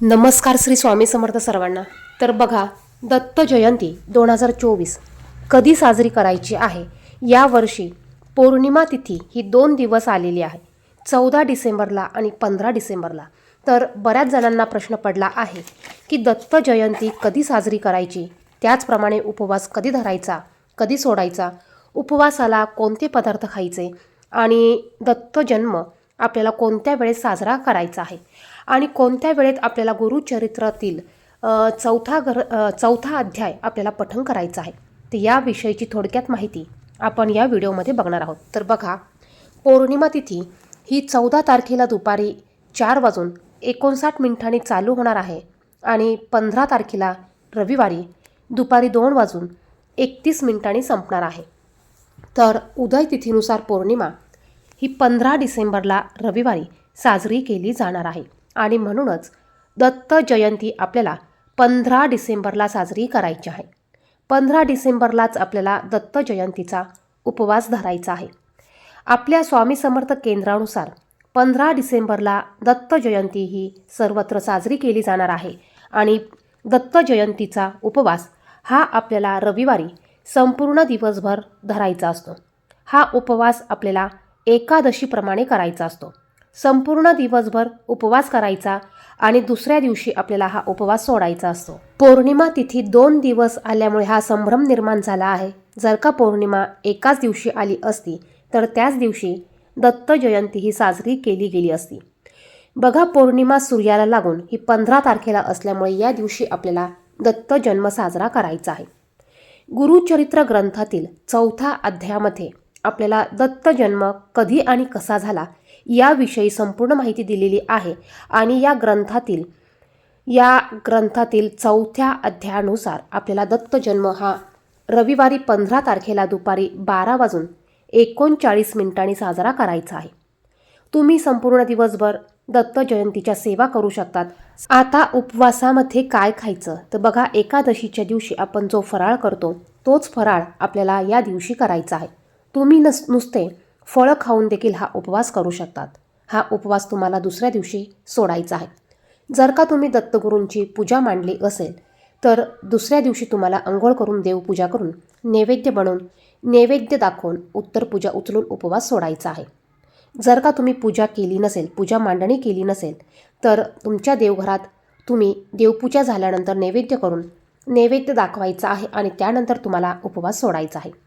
नमस्कार श्री स्वामी समर्थ सर्वांना. तर बघा दत्त जयंती दोन हजार चोवीस कधी साजरी करायची आहे? यावर्षी पौर्णिमा तिथी ही दोन दिवस आलेली आहे. चौदा डिसेंबरला आणि पंधरा डिसेंबरला. तर बऱ्याच जणांना प्रश्न पडला आहे की दत्त जयंती कधी साजरी करायची? त्याचप्रमाणे उपवास कधी धरायचा? कधी सोडायचा? उपवासाला कोणते पदार्थ खायचे? आणि दत्त जन्म आपल्याला कोणत्या वेळेस साजरा करायचा आहे? आणि कोणत्या वेळेत आपल्याला गुरुचरित्रातील चौथा घर चौथा अध्याय आपल्याला पठण करायचा आहे? तर याविषयीची थोडक्यात माहिती आपण या व्हिडिओमध्ये बघणार आहोत. तर बघा पौर्णिमा तिथी ही चौदा तारखेला दुपारी चार वाजून एकोणसाठ मिनिटांनी चालू होणार आहे आणि पंधरा तारखेला रविवारी दुपारी दोन वाजून एकतीस मिनिटांनी संपणार आहे. तर उदय तिथीनुसार पौर्णिमा ही पंधरा डिसेंबरला रविवारी साजरी केली जाणार आहे. आणि म्हणूनच दत्त जयंती आपल्याला पंधरा डिसेंबरला साजरी करायची आहे. पंधरा डिसेंबरलाच आपल्याला दत्त जयंतीचा उपवास धरायचा आहे. आपल्या स्वामी समर्थ केंद्रानुसार पंधरा डिसेंबरला दत्त जयंती ही सर्वत्र साजरी केली जाणार आहे आणि दत्त जयंतीचा उपवास हा आपल्याला रविवारी संपूर्ण दिवसभर धरायचा असतो. हा उपवास आपल्याला एकादशीप्रमाणे करायचा असतो. संपूर्ण दिवसभर उपवास करायचा आणि दुसऱ्या दिवशी आपल्याला हा उपवास सोडायचा असतो. पौर्णिमा तिथी दोन दिवस आल्यामुळे हा संभ्रम निर्माण झाला आहे. जर का पौर्णिमा एकाच दिवशी आली असती तर त्याच दिवशी दत्त जयंती ही साजरी केली गेली असती. बघा पौर्णिमा सूर्याला लागून ही पंधरा तारखेला असल्यामुळे या दिवशी आपल्याला दत्त जन्म साजरा करायचा आहे. गुरुचरित्र ग्रंथातील चौथा अध्यायामध्ये आपल्याला दत्त जन्म कधी आणि कसा झाला याविषयी संपूर्ण माहिती दिलेली आहे आणि या ग्रंथातील या ग्रंथातील चौथ्या अध्यायानुसार आपल्याला दत्त जन्म हा रविवारी पंधरा तारखेला दुपारी बारा वाजून एकोणचाळीस मिनिटांनी साजरा करायचा आहे. तुम्ही संपूर्ण दिवसभर दत्त जयंतीच्या सेवा करू शकतात. आता उपवासामध्ये काय खायचं? तर बघा एकादशीच्या दिवशी आपण जो फराळ करतो तोच फराळ आपल्याला या दिवशी करायचा आहे. तुम्ही नस नुसते फळं खाऊन देखील हा उपवास करू शकतात. हा उपवास तुम्हाला दुसऱ्या दिवशी सोडायचा आहे. जर का तुम्ही दत्तगुरूंची पूजा मांडली असेल तर दुसऱ्या दिवशी तुम्हाला अंघोळ करून देवपूजा करून नैवेद्य बनवून नैवेद्य दाखवून उत्तर पूजा उचलून उपवास सोडायचा आहे. जर का तुम्ही पूजा केली नसेल पूजा मांडणी केली नसेल तर तुमच्या देवघरात तुम्ही देवपूजा झाल्यानंतर नैवेद्य करून नैवेद्य दाखवायचा आहे आणि त्यानंतर तुम्हाला उपवास सोडायचा आहे.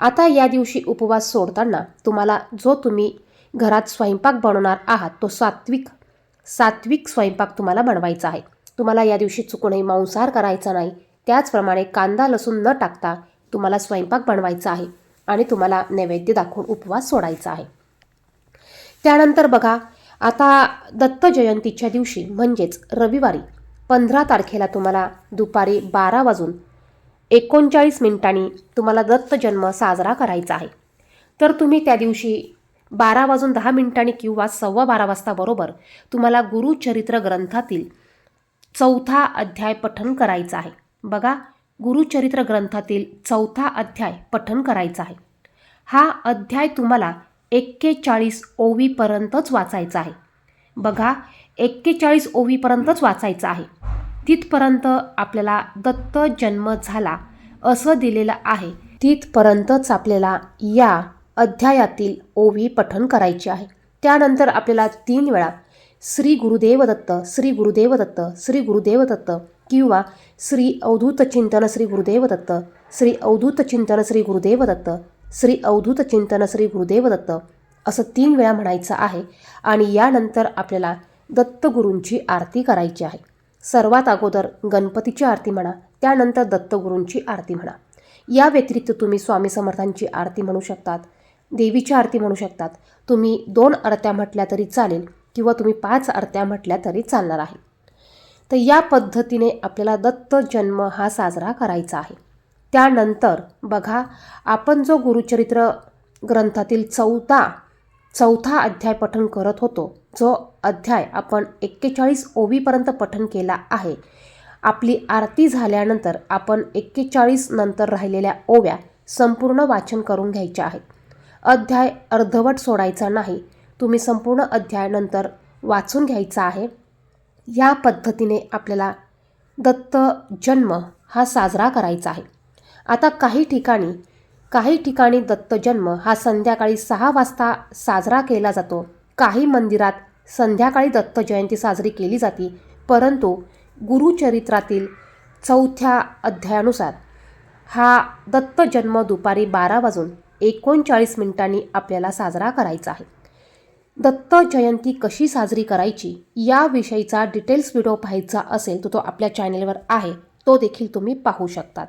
आता या दिवशी उपवास सोडताना तुम्हाला जो तुम्ही घरात स्वयंपाक बनवणार आहात तो सात्विक सात्विक स्वयंपाक तुम्हाला बनवायचा आहे. तुम्हाला या दिवशी चुकूनही मांसाहार करायचा नाही. त्याचप्रमाणे कांदा लसूण न टाकता तुम्हाला स्वयंपाक बनवायचा आहे आणि तुम्हाला नैवेद्य दाखवून उपवास सोडायचा आहे. त्यानंतर बघा आता दत्त जयंतीच्या दिवशी म्हणजेच रविवारी पंधरा तारखेला तुम्हाला दुपारी बारा वाजून एकोणचाळीस मिनिटांनी तुम्हाला दत्त जन्म साजरा करायचा आहे. तर तुम्ही त्या दिवशी बारा वाजून दहा मिनिटांनी किंवा सव्वा बारा वाजता बरोबर तुम्हाला गुरुचरित्र ग्रंथातील चौथा अध्याय पठण करायचा आहे. बघा गुरुचरित्र ग्रंथातील चौथा अध्याय पठण करायचा आहे. हा अध्याय तुम्हाला एक्केचाळीस ओवीपर्यंतच वाचायचा आहे. बघा एक्केचाळीस ओवीपर्यंतच वाचायचं आहे. तिथपर्यंत आपल्याला दत्त जन्म झाला असं दिलेलं आहे. तिथपर्यंतच आपल्याला या अध्यायातील ओवी पठण करायची आहे. त्यानंतर आपल्याला तीन वेळा श्री गुरुदेव दत्त श्री गुरुदेव दत्त श्री गुरुदेव दत्त किंवा श्री अवधूत चिंतन श्री गुरुदेव दत्त श्री अवधूत चिंतन श्री गुरुदेव दत्त श्री अवधूत चिंतन श्री गुरुदेव दत्त असं तीन वेळा म्हणायचं आहे आणि यानंतर आपल्याला दत्तगुरूंची आरती करायची आहे. सर्वात अगोदर गणपतीची आरती म्हणा त्यानंतर दत्तगुरूंची आरती म्हणा. या व्यतिरिक्त तुम्ही स्वामी समर्थांची आरती म्हणू शकतात देवीची आरती म्हणू शकतात. तुम्ही दोन आरत्या म्हटल्या तरी चालेल किंवा तुम्ही पाच आरत्या म्हटल्या तरी चालणार आहे. तर या पद्धतीने आपल्याला दत्त जन्म हा साजरा करायचा आहे. त्यानंतर बघा आपण जो गुरुचरित्र ग्रंथातील चौथा चौथा अध्याय पठण करत होतो. जो अध्याय आपण एक्केचाळीस ओवीपर्यंत पठण केला आहे. आपली आरती झाल्यानंतर आपण एक्केचाळीस नंतर राहिलेल्या ओव्या संपूर्ण वाचन करून घ्यायच्या आहेत. अध्याय अर्धवट सोडायचा नाही. तुम्ही संपूर्ण अध्यायानंतर वाचून घ्यायचा आहे. या पद्धतीने आपल्याला दत्त जन्म हा साजरा करायचा आहे. आता काही ठिकाणी काही ठिकाणी दत्त जन्म हा संध्याकाळी सहा वाजता साजरा केला जातो. काही मंदिरात संध्याकाळी दत्त जयंती साजरी केली जाते. परंतु गुरुचरित्रातील चौथ्या अध्यायानुसार हा दत्त जन्म दुपारी बारा वाजून एकोणचाळीस मिनिटांनी आपल्याला साजरा करायचा आहे. दत्त जयंती कशी साजरी करायची याविषयीचा डिटेल्स व्हिडिओ पाहायचा असेल तर तो आपल्या चॅनेलवर आहे. तो देखील तुम्ही पाहू शकतात.